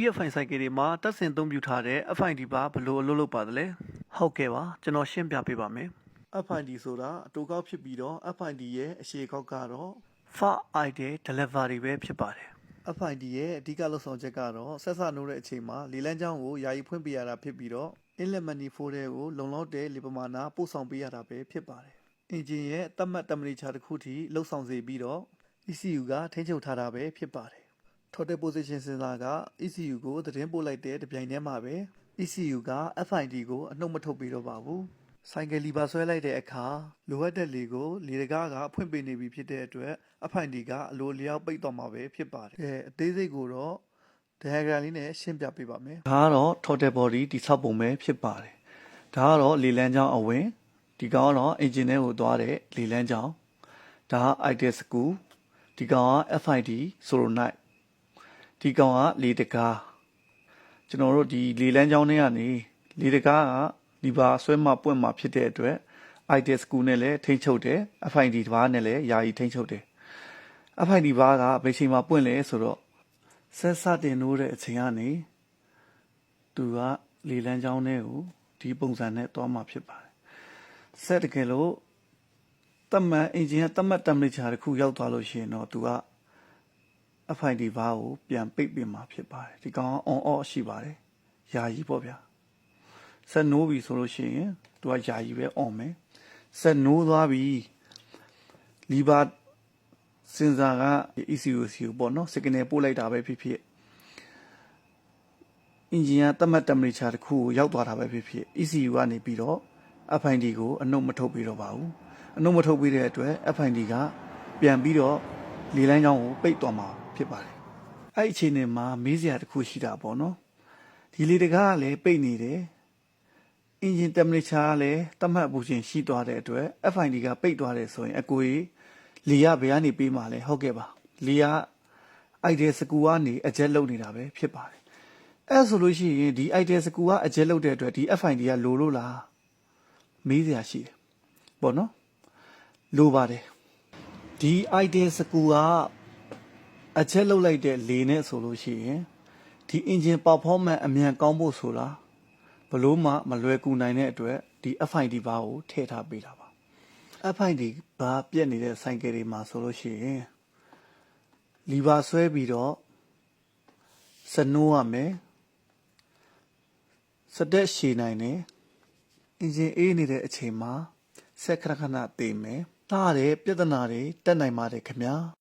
EFI ဆိုင်ကယ်တွေမှာတက်ဆင်သုံးပြုထားတဲ့ FID ပါဘယ်လိုအလုပ်လုပ်ပါသလဲဟုတ်ကဲ့ပါကျွန်တော်ရှင်းပြပေးပါမယ် FID ဆိုတာအတူကောက်ဖြစ်ပြီးတော့ FID ရဲ့အရှေ့ကောက်ကတော့ far ID delivery ပဲဖြစ်ပါတယ် FID ရဲ့အဓိကလုပ်ဆောင်ချက်ကတော့ဆက်စနိုးတဲ့အချိန်မှာလေလန်းချောင်းကိုယာယီဖွင့်ပေးရတာဖြစ်ပြီးတော့ inlet manifold တွေကိုလုံလောက်တဲ့လေပမာဏပို့ဆောင်ပေးရတာပဲဖြစ်ပါတယ်အင်ဂျင်ရဲ့တတ်မှတ်တမရီချာတစ်ခုထိလှုပ်ဆောင်စေပြီးတော့ ECU ကထိန်းချုပ်ထားတာပဲဖြစ်ပါတယ် total position sensor က ECU ကိုသတင်းပို့လိုက်တဲ့တပြိုင်တည်းမှာပဲ ECU က FID ကိုအနှုတ်မထုတ်ပေးတော့ပါဘူးဆိုင်ကယ်လီပါဆွဲလိုက်တဲ့အခါလိုအပ်တဲ့လေကိုလေတကားကအဖွင့်ပေးနေပြီဖြစ်တဲ့အတွက် FID ကအလိုလျောက်ပိတ်သွားမှာပဲဖြစ်ပါတယ်။အဲအသေးစိတ်ကိုတော့ diagram လေးနဲ့ရှင်းပြပေးပါမယ်။ဒါကတော့ total body တိဆောက်ပုံပဲဖြစ်ပါတယ်။ဒါကတော့လေလန်းချောင်းအဝင်ဒီကောင်ကတော့ engine ထဲကိုသွားတဲ့လေလန်းချောင်းဒါက idle school ဒီကောင်က FID solenoid ဒီကောင်ကလေတကားကျွန်တော်တို့ဒီလေလန်းချောင်းထဲကနေလေတကားကဒီပါဆွဲမပွင့်မှာဖြစ်တဲ့အတွက် idle school နဲ့လည်းထိန်းချုပ်တယ် FID တစ်ပါးနဲ့လည်းယာယီထိန်းချုပ်တယ် FID ဘားကဘယ်ချိန်မှာပွင့်လဲဆိုတော့ဆက်စတင်လို့တဲ့အချိန်ကနေသူကလေလန်းချောင်းထဲကိုဒီပုံစံနဲ့သွားမှာဖြစ်ပါတယ်ဆက်တကယ်လို့တတ်မှတ်အင်ဂျင်ကတတ်မှတ် temperature တစ်ခုရောက်သွားလို့ရှိရင်တော့သူက FID ဘားကိုပြန်ပိတ်ပင်မှာဖြစ်ပါတယ်ဒီကောင်က on off ရှိပါတယ်ယာယီပေါ့ဗျာဆက်နိုးပြီဆိုလို့ရှိရင်သူကယာယီပဲ on မယ်ဆက်နိုးသွားပြီလီဘာစင်ဆာက ECU စီကိုပေါ့နော် signal ပို့လိုက်တာပဲဖြစ်ဖြစ်အင်ဂျင်ကတတ်မှတ် temperature တစ်ခုကိုရောက်သွားတာပဲဖြစ်ဖြစ် ECU ကနေပြီးတော့ FID ကိုအနှုတ်မထုတ်ပြီးတော့ပါဘူးအနှုတ်မထုတ်ပြီးတဲ့အတွက် FID ကပြန်ပြီးတော့လေလန်းချောင်းကိုပိတ်သွားမှာ ဖြစ်ပါတယ်အဲ့ဒီအချိန်နဲ့မှာမေးစရာတစ်ခုရှိတာပေါ့နော်ဒီလေတကားကလည်းပိတ်နေတယ်အင်ဂျင် temperature ကလည်းတတ်မှတ်ပူခြင်းရှိသွားတဲ့အတွက် FID ကပိတ်သွားတယ်ဆိုရင်အကိုကြီးလေကဘယ်ကနေပေးမှာလဲဟုတ်ကဲ့ပါလေကအိုက်တယ်စကူကနေအကျက်လုံနေတာပဲဖြစ်ပါတယ်အဲဆိုလို့ရှိရင်ဒီအိုက်တယ်စကူကအကျက်လုံတဲ့အတွက်ဒီ FID ကလိုလို့လားမေးစရာရှိတယ်ပေါ့နော်လိုပါတယ်ဒီ idea စကူက အချက်လုတ်လိုက်တဲ့လေနဲ့ဆိုလို့ရှိရင်ဒီ engine performance အမြန်ကောင်းဖို့ဆိုတာဘလို့မှမလွယ်ကူနိုင်တဲ့အတွက်ဒီ FID ဘာကိုထည့်ထားပေးတာပါ FID ဘာပြက်နေတဲ့ဆိုင်ကယ်တွေမှာဆိုလို့ရှိရင်လီဘာဆွဲပြီးတော့စနိုးရမယ်စတက်ရှည်နိုင်တယ်အင်ဂျင်အေးနေတဲ့အချိန်မှာဆက်ခဏခဏတေးမယ်တားတဲ့ပြဿနာတွေတက်နိုင်ပါတယ်ခင်ဗျာ